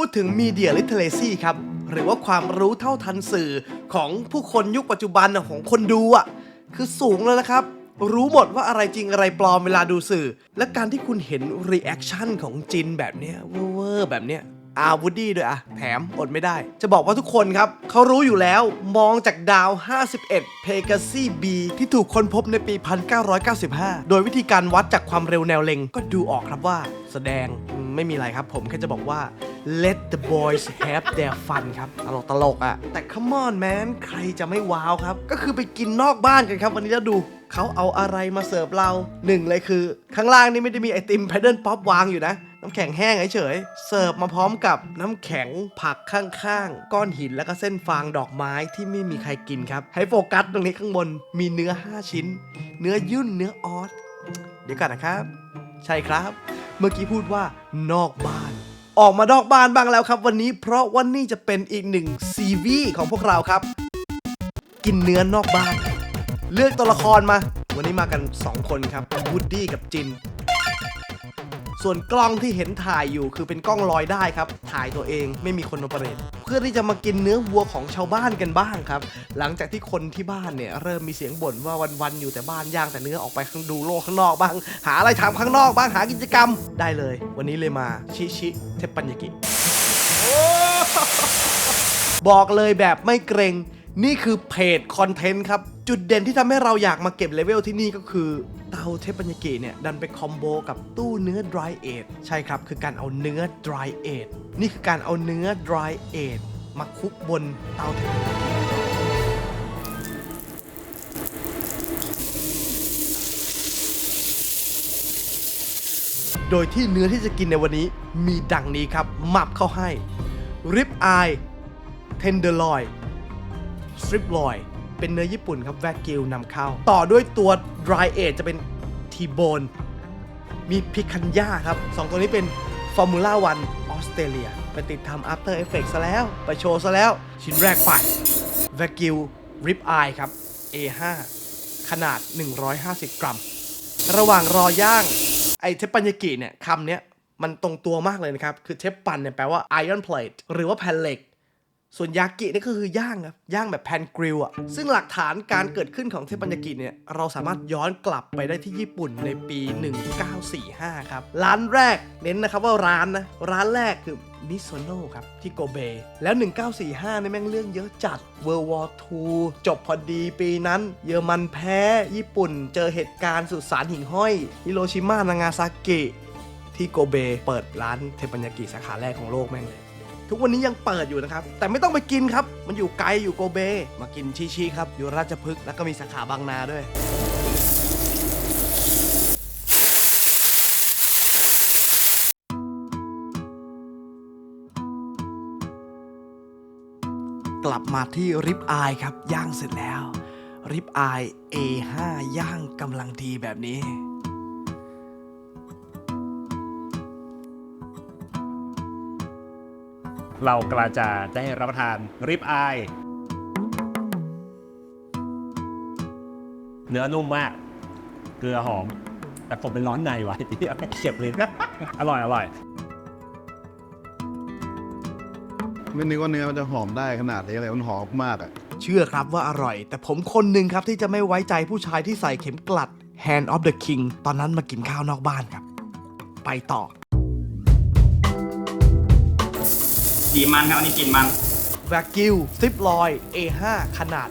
พูดถึงมีเดียลิทเทเลซี่ครับ หรือว่าความรู้เท่าทันสื่อของผู้คนยุคปัจจุบันของคนดูอะ คือสูงแล้วนะครับ รู้หมดว่าอะไรจริงอะไรปลอมเวลาดูสื่อ และการที่คุณเห็นรีแอคชั่นของจินแบบเนี้ยเวอร์แบบเนี้ย อาวูดดี้ด้วยอะแถมอดไม่ได้ จะบอกว่าทุกคนครับเขารู้อยู่แล้วมองจากดาว 51เพกาซี B ที่ถูกค้นพบในปี 1995 โดยวิธีการวัดจากความเร็วแนวเล็ง ก็ดูออกครับว่าแสดงไม่มีอะไรครับ ผมแค่จะบอกว่า let the boys have their fun ครับ ตลกตลกๆอะแต่ come on man ใครจะไม่ว้าวครับ ก็คือไปกินนอกบ้านกันครับ วันนี้แล้วดูเขาเอาอะไรมาเสิร์ฟเราหนึ่งเลยคือ ข้างล่างนี่ไม่ได้มีไอติมแพดเดิลป๊อปวางอยู่นะ น้ำแข็งแห้งเฉยเสิร์ฟมาพร้อมกับน้ำแข็งผักข้างๆ ก้อนหินแล้วก็เส้นฟางดอกไม้ที่ไม่มีใครกินครับ ให้โฟกัสตรงนี้ข้างบนมีเนื้อ 5 ชิ้น เนื้อยุ่นเนื้อออสเดี๋ยวก่อนนะครับ ใช่ครับ เมื่อกี้พูดว่านอกบ้านออกมานอกบ้านบ้างแล้วครับ วันนี้เพราะว่านี่จะเป็นอีกหนึ่งซีวีของพวกเราครับ กินเนื้อนอกบ้าน เลือกตัวละครมา วันนี้มากัน 2 คนครับวูดดี้กับจิน ส่วนกล้องที่เห็นถ่ายอยู่คือเป็นกล้องลอยได้ครับ ถ่ายตัวเองไม่มีคนโอเปเรตเพื่อที่จะมากินเนื้อวัวของชาวบ้านกันบ้างครับ หลังจากที่คนที่บ้านเนี่ยเริ่มมีเสียงบ่นว่าวันๆอยู่แต่บ้านย่างแต่เนื้อออกไปข้างดูโลกข้างนอกบ้าง หาอะไรทำข้างนอกบ้างหากิจกรรมได้เลย วันนี้เลยมาชิชิเทปปัญญากิบอกเลยแบบไม่เกรง นี่คือเพจคอนเทนต์ครับ จุดเด่นที่ทำให้เราอยากมาเก็บเลเวลที่นี่ก็คือ เตาเทปปัญญากิเนี่ย ดันไปคอมโบกับตู้เนื้อ dry age ใช่ครับ คือการเอาเนื้อ dry age นี่คือการเอาเนื้อ dry age มาคลุกบนเตาเทปัญญากิโดยที่เนื้อที่จะกินในวันนี้มีดังนี้ครับหมับเข้าให้ rib eye tenderloin strip loin เป็นเนื้อญี่ปุ่นครับแวกิวนำเข้า ต่อด้วยตัว dry age จะเป็น T-bone มีพิคันย่าครับสองตัวนี้เป็น Formula One ออสเตรเลียไปติดทำ After Effects ซะแล้ว ไปโชว์ซะแล้ว ชิ้นแรกไป v a g i l Rib Eye ครับ A5 ขนาด 150 กรัม ระหว่างรอย่างไอเทปปัญญากิเนี่ยคำเนี้ยมันตรงตัวมากเลยนะครับ คือเทปปันเนี่ยแปลว่า iron plate หรือว่าแผ่นเหล็ก ส่วนยากินี่ก็คือย่างครับย่างแบบแพนกริลอะซึ่งหลักฐานการเกิดขึ้นของเทปัญญากิเนี่ยเราสามารถย้อนกลับไปได้ที่ญี่ปุ่นในปี 1945 ครับ ร้านแรกเน้นนะครับว่าร้านนะ ร้านแรกคือมิโซโนะครับ ที่โกเบ แล้ว 1945เนี่ยแม่งเรื่องเยอะจัด World War II จบพอดีปีนั้น เยอรมันแพ้ญี่ปุ่น เจอเหตุการณ์สุสานหิ่งห้อยฮิโรชิมานางาซากิที่โกเบเปิดร้านเทปปัญญากิสาขาแรกของโลกแม่งเลย ทุกวันนี้ยังเปิดอยู่นะครับ แต่ไม่ต้องไปกินครับ มันอยู่ไกลอยู่โกเบ มากินชิชิครับ อยู่ราชพฤกษ์แล้วก็มีสาขาบางนาด้วย กลับมาที่ริบอายครับ ย่างเสร็จแล้ว ริบอาย A5 ย่างกำลังดีแบบนี้ เรากำลังจะได้รับประทานริบอาย เนื้อนุ่มมาก เกลือหอม แต่ผมเป็นร้อนในว่ะที่เจ็บเลยอร่อย อร่อย ไม่นึกว่าเนื้อมันจะหอมได้ขนาดนี้เลยมันหอมมากอะ เชื่อครับว่าอร่อย แต่ผมคนหนึ่งครับที่จะไม่ไว้ใจผู้ชายที่ใส่เข็มกลัด Hand of the King ตอนนั้นมากินข้าวนอกบ้านครับ ไปต่อ ดีมันครับอันนี้กลิ่นมัน v a g i l ซิปลอย A5 ขนาด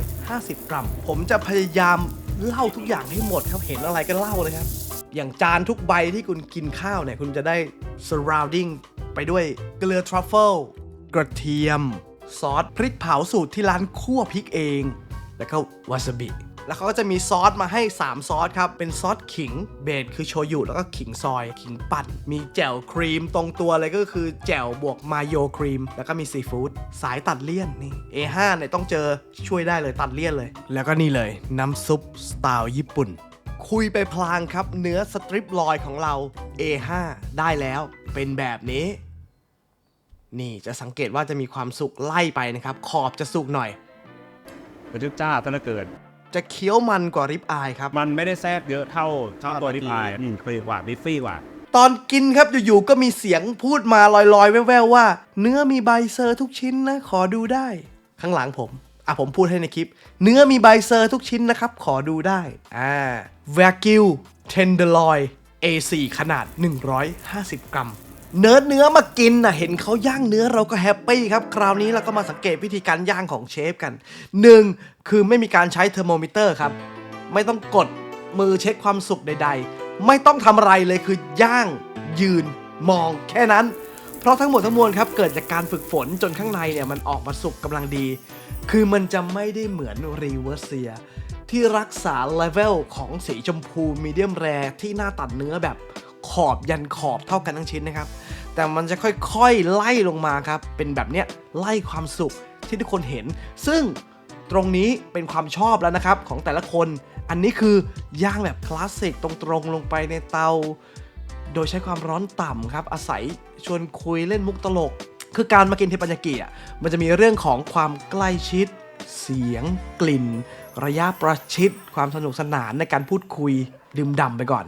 150 กรัม ผมจะพยายามเล่าทุกอย่างให้หมดครับเห็นอะไรก็เล่าเลยครับ อย่างจานทุกใบที่คุณกินข้าวเนี่ย คุณจะได้ surrounding ไปด้วยเกลือทรัฟเฟิลกระเทียม ซอสพริกเผาสูตรที่ร้านคั่วพริกเอง แล้วก็วาซาบิ แล้วเขาก็จะมีซอสมาให้ 3 ซอสครับ เป็นซอสขิงเบสคือโชยุแล้วก็ขิงซอย ขิงปั่นมีแจ่วครีมตรงตัวเลยก็คือแจ่วบวกมาโยครีม แล้วก็มีซีฟู้ดสายตัดเลี่ยนนี่ A5 เนี่ยต้องเจอช่วยได้เลยตัดเลี่ยนเลย แล้วก็นี่เลยน้ำซุปสไตล์ญี่ปุ่น คุยไปพลางครับ เนื้อสตริปลอยของเรา A5 ได้แล้วเป็นแบบนี้นี่จะสังเกตว่าจะมีความสุกไล่ไปนะครับ ขอบจะสุกหน่อยมันจึกจ้าตั้งแต่เกิด จะเคี้ยวมันกว่าริบอายครับ มันไม่ได้แทรกเยอะเท่าเท่าตัวอ่าริบอายอืมคือกว่าบิฟฟี่กว่า ตอนกินครับอยู่ๆก็มีเสียงพูดมาลอยๆ แว่วๆว่า เนื้อมีใบเซอร์ทุกชิ้นนะ ขอดูได้ ข้างหลังผม อะผมพูดให้ในคลิป เนื้อมีใบเซอร์ทุกชิ้นนะครับ ขอดูได้ อ่า w a g u Tenderloin A4 ขนาด 150 กรัม เนื้อเนื้อมากินน่ะเห็นเขาย่างเนื้อเราก็แฮปปี้ครับ คราวนี้เราก็มาสังเกตวิธีการย่างของเชฟกัน 1. คือไม่มีการใช้เทอร์โมมิเตอร์ครับ ไม่ต้องกดมือเช็คความสุกใด ๆ ไม่ต้องทำอะไรเลยคือย่างยืนมองแค่นั้น เพราะทั้งหมดทั้งมวลครับเกิดจากการฝึกฝนจนข้างในเนี่ยมันออกมาสุกกำลังดี คือมันจะไม่ได้เหมือนรีเวอร์เซียที่รักษาเลเวลของสีชมพูมีเดียมแรที่หน้าตัดเนื้อแบบ ขอบยันขอบเท่ากันทั้งชิ้นนะครับ แต่มันจะค่อยๆไล่ลงมาครับ เป็นแบบเนี้ยไล่ความสุขที่ทุกคนเห็น ซึ่งตรงนี้เป็นความชอบแล้วนะครับของแต่ละคน อันนี้คือย่างแบบคลาสสิกตรงๆลงไปในเตา โดยใช้ความร้อนต่ำครับ อาศัยชวนคุยเล่นมุกตลก คือการมากินเทปัญญากิอะมันจะมีเรื่องของความใกล้ชิด เสียง กลิ่น ระยะประชิด ความสนุกสนานในการพูดคุยดื่มด่ำไปก่อน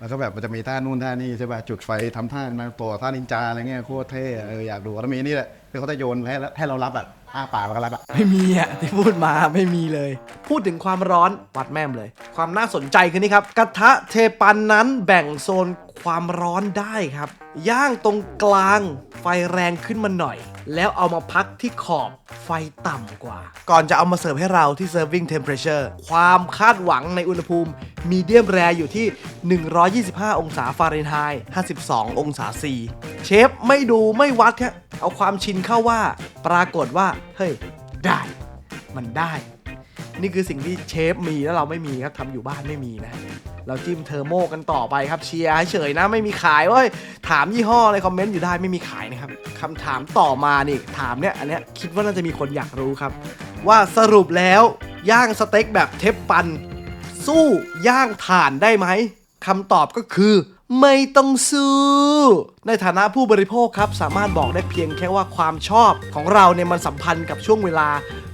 แล้วก็แบบมันจะมีท่านู่นท่านี่ใช่ป่ะจุดไฟทำท่ามาตัวท่านินจาอะไรเงี้ยโคตรเท่อะเอออยากดูแล้วมีนี่แหละที่เขาจะโยนให้ให้เรารับอะอ้าปากแล้วก็รับอะไม่มีอะที่พูดมาไม่มีเลย พูดถึงความร้อนวัดแม่มเลย ความน่าสนใจคือนี่ครับ กระทะเทปันนั้นแบ่งโซน ความร้อนได้ครับ ย่างตรงกลางไฟแรงขึ้นมาหน่อย แล้วเอามาพักที่ขอบไฟต่ำกว่า ก่อนจะเอามาเสิร์ฟให้เราที่ serving temperature ความคาดหวังในอุณหภูมิมีเดียมแรอยู่ที่ 125 องศาฟาเรนไฮต์ 52 องศาซีเชฟไม่ดูไม่วัดแครับเอาความชินเข้าว่า ปรากฏว่า เฮ้ย ได้ มันได้ นี่คือสิ่งที่เชฟมีแล้วเราไม่มีครับทำอยู่บ้านไม่มีนะ เราจิ้มเทอร์โมกันต่อไปครับเชียร์เฉยนะไม่มีขายเว้ยถามยี่ห้ออะไรคอมเมนต์อยู่ได้ไม่มีขายนะครับคำถามต่อมานี่ถามเนี่ยอันเนี้ยคิดว่าน่าจะมีคนอยากรู้ครับ ว่าสรุปแล้วย่างสเต็กแบบเทปปัน สู้ย่างถ่านได้ไหมคำตอบก็คือไม่ต้องสู้ในฐานะผู้บริโภคครับ สามารถบอกได้เพียงแค่ว่าความชอบของเราเนี่ยมันสัมพันธ์กับช่วงเวลา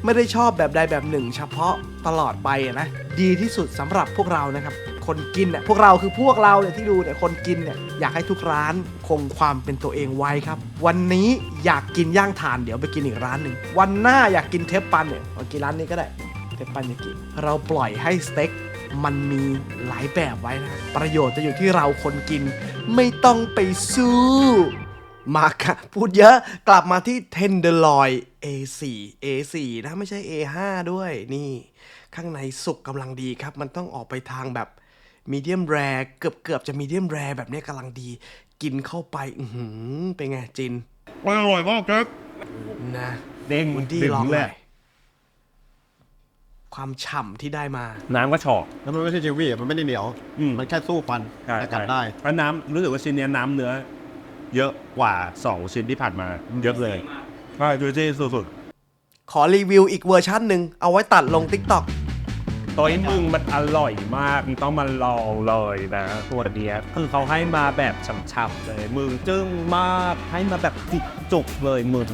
ไม่ได้ชอบแบบใดแบบหนึ่ง เฉพาะตลอดไปนะ ดีที่สุดสำหรับพวกเรานะครับคนกินเนี่ยพวกเราคือพวกเราเนี่ยที่ดูเนี่ยคนกินเนี่ยอยากให้ทุกร้านคงความเป็นตัวเองไว้ครับ วันนี้อยากกินย่างถ่านเดี๋ยวไปกินอีกร้านหนึ่งวันหน้าอยากกินเทปปันเนี่ยมากินร้านนี้ก็ได้เทปปันยากิเราปล่อยให้สเต็กมันมีหลายแบบไว้นะประโยชน์จะอยู่ที่เราคนกิน ไม่ต้องไปสู้มาค่ะพูดเยอะกลับมาที่ Tenderloin A4 A4 นะไม่ใช่ A5 ด้วยนี่ ข้างในสุกกำลังดีครับ มันต้องออกไปทางแบบ มีเดียมแรเกือบเกือบจะมีเดียมแรแบบเนี้ยกำลังดี กินเข้าไป อือหือเป็นไงจินอร่อยมากครับนะเด้งคุณดี้ดึงลองหเลน่อยยความฉ่ำที่ได้มา น้ำก็ฉอกแล้วมันไม่ใช่เจลวี่อะมันไม่ได้เหนียวอืมมันแค่สู้ฟันใช่แต่กัดได้เพราะน้ำรู้สึกว่าชิ้นเนี้ยน้ำเนื้อ เยอะกว่าสองชิ้นที่ผ่านมา เยอะเลยใช่ดูที่สุดขอรีวิวอีกเวอร์ชันหนึ่งเอาไว้ตัดลง TikTok ๆ ตัวนี้มึงมันอร่อยมากมึงต้องมาลองเลยนะตัวเนี้ยคือเขาให้มาแบบฉ่ำๆเลยมึงจึ้งมากให้มาแบบจุกจุกๆเลยมึง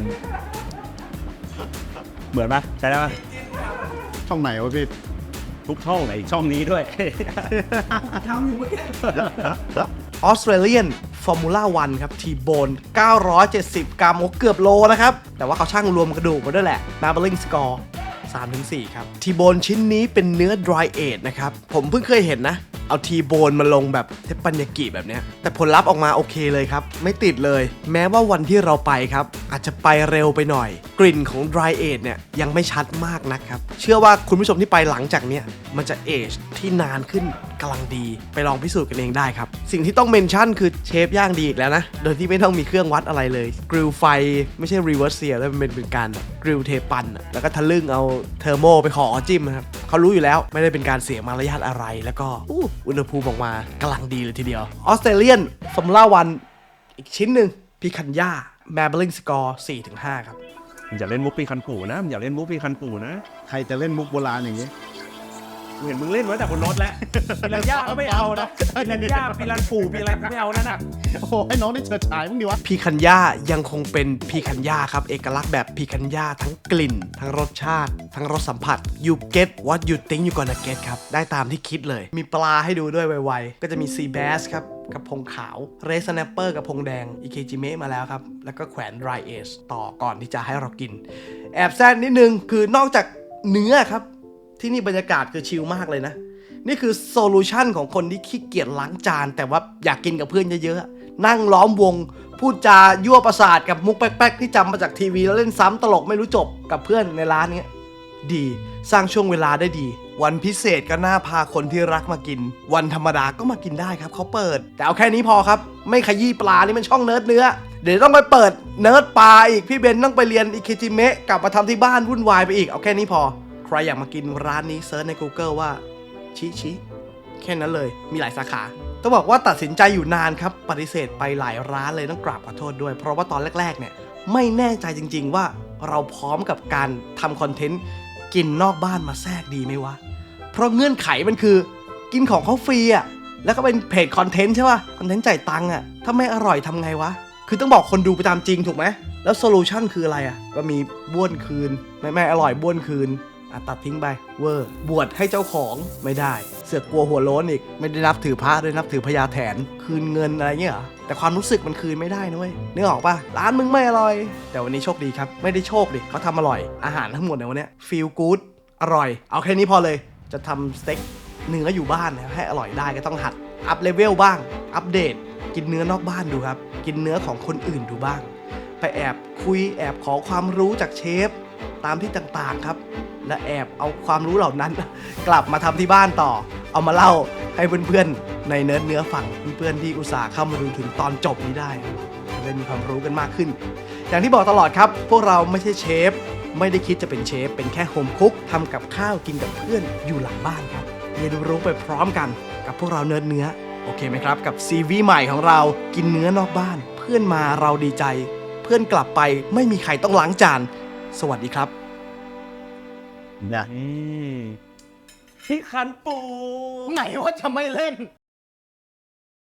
เหมือนปะใช่ไหมช่องไหนวะพี่ ทุกช่องไหนช่องนี้ด้วย ออสเตรเลียนฟอร์มูล่าวันครับ ทีโบน 970 กรัมโอ้เกือบโลนะครับ แต่ว่าเขาช่างรวมกระดูกมาด้วยแหละ Babbling Score 3-4 ครับ ทีโบนชิ้นนี้เป็นเนื้อ dry age นะครับ ผมเพิ่งเคยเห็นนะ เอาทีโบนมาลงแบบเทปปัญญากิแบบเนี้ยแต่ผลลัพธ์ออกมาโอเคเลยครับ ไม่ติดเลย แม้ว่าวันที่เราไปครับ อาจจะไปเร็วไปหน่อย กลิ่นของ dry age เนี่ยยังไม่ชัดมากนะครับ เชื่อว่าคุณผู้ชมที่ไปหลังจากเนี้ยมันจะเอจที่นานขึ้นกำลังดีไปลองพิสูจน์กันเองได้ครับ สิ่งที่ต้องเมนชั่นคือเชฟย่างดีอีกแล้วนะ โดยที่ไม่ต้องมีเครื่องวัดอะไรเลย กริลไฟไม่ใช่รีเวิร์สเซียแล้วมันเป็นการกริลเทปัน แล้วก็ทะลึ่งเอาเทอร์โมไปขอจิ้มครับเขารู้อยู่แล้วไม่ได้เป็นการเสียมารยาทอะไรแล้วก็อู้อุณหภูมิออกมากำลังดีเลยทีเดียวออสเตรเลียนฟอร์มูล่าวันอีกชิ้นหนึ่งพิคันย่าแมเบลิงสกอร์4-5 ครับมึงอย่าเล่นมุกปีคันปู่นะมึงอย่าเล่นมุกปีคันปู่นะ ใครจะเล่นมุกโบราณอย่างนี้ กูเห็นมึงเล่นไว้แต่บนรถแล้วปีรันย่าก็ไม่เอานะปีรันย่าปีรันปู่ปีอะไรก็ไม่เอานั่นน่ะโอ้โหให้น้องได้เฉิดฉายมึงดีวะ พีคันย่ายังคงเป็นพีคันย่าครับ เอกลักษณ์แบบพีคันย่าทั้งกลิ่น ทั้งรสชาติ ทั้งรสสัมผัส you get what you think you gonna get ครับ ได้ตามที่คิดเลย มีปลาให้ดูด้วยไวๆ ก็จะมี sea bass ครับ กระพงขาวเรสแนปเปอร์กระพงแดงอิเคจิเมะมาแล้วครับ แล้วก็แขวน dry age ต่อก่อนที่จะให้เรากิน แอบแซนนิดนึงคือนอกจากเนื้อครับ ที่นี่บรรยากาศคือชิลมากเลยนะ นี่คือโซลูชันของคนที่ขี้เกียจล้างจาน แต่ว่าอยากกินกับเพื่อนเยอะๆ นั่งล้อมวง พูดจายั่วประสาทกับมุกแป๊กๆ ที่จำมาจากทีวีแล้วเล่นซ้ำตลกไม่รู้จบกับเพื่อนในร้านเนี้ยดีสร้างช่วงเวลาได้ดี วันพิเศษก็น่าพาคนที่รักมากิน วันธรรมดาก็มากินได้ครับเขาเปิด แต่เอาแค่นี้พอครับ ไม่ขยี้ปลานี่มันช่องเนิร์ดเนื้อ เดี๋ยวต้องไปเปิดเนิร์ดปลาอีกพี่เบนต้องไปเรียนอิเคจิเมะกลับมาทำที่บ้านวุ่นวายไปอีกเอาแค่นี้พอ ใครอยากมากินร้านนี้เซิร์ชใน Google ว่าชิชิแค่นั้นเลยมีหลายสาขา ต้องบอกว่าตัดสินใจอยู่นานครับ ปฏิเสธไปหลายร้านเลยต้องกราบขอโทษด้วย เพราะว่าตอนแรกๆเนี่ยไม่แน่ใจจริง ๆ ว่าเราพร้อมกับการทำคอนเทนต์กินนอกบ้านมาแทรกดีไหมวะ เพราะเงื่อนไขมันคือ กินของเขาฟรีอะแล้วก็เป็นเพจคอนเทนต์ใช่ป่ะคอนเทนต์จ่ายตังค์อะถ้าไม่อร่อยทำไงวะ คือต้องบอกคนดูไปตามจริงถูกไหมแล้วโซลูชันคืออะไรอะก็มีบ้วนคืน ไม่ไม่อร่อยบ้วนคืน อะตัดทิ้งไปเวอร์บวชให้เจ้าของไม่ได้ เสือกกลัวหัวโล้นอีก ไม่ได้นับถือพระด้วยนับถือพญาแถน คืนเงินอะไรเงี้ยเหรอแต่ความรู้สึกมันคืนไม่ได้นะเว้ยนึกออกปะร้านมึงไม่อร่อย แต่วันนี้โชคดีครับ ไม่ได้โชคดิเขาทำอร่อยอาหารทั้งหมดในวันนี้ฟีลกู๊ดอร่อย เอาแค่นี้พอเลยจะทำสเต็กเนื้ออยู่บ้านนะให้อร่อยได้ก็ต้องหัดอัพเลเวลบ้าง อัปเดต กินเนื้อนอกบ้านดูครับ กินเนื้อของคนอื่นดูบ้าง ไปแอบคุยแอบขอความรู้จากเชฟ ตามที่ต่างๆครับ และแอบเอาความรู้เหล่านั้น กลับมาทำที่บ้านต่อ เอามาเล่าให้เพื่อนๆในเนื้อเนื้อฝั่งเพื่อนๆที่อุตส่าห์เข้ามาดูถึงตอนจบนี้ได้จะได้มีความรู้กันมากขึ้น อย่างที่บอกตลอดครับ พวกเราไม่ใช่เชฟ ไม่ได้คิดจะเป็นเชฟ เป็นแค่โฮมคุกทำกับข้าวกินกับเพื่อนอยู่หลังบ้านครับเรียนรู้ไปพร้อมกันกับพวกเราเนื้อเนื้อโอเคไหมครับกับซีวีใหม่ของเรากินเนื้อนอกบ้าน เพื่อนมาเราดีใจ เพื่อนกลับไปไม่มีใครต้องล้างจาน สวัสดีครับ นี่ยอืมที่คันปู ไหนว่าจะไม่เล่น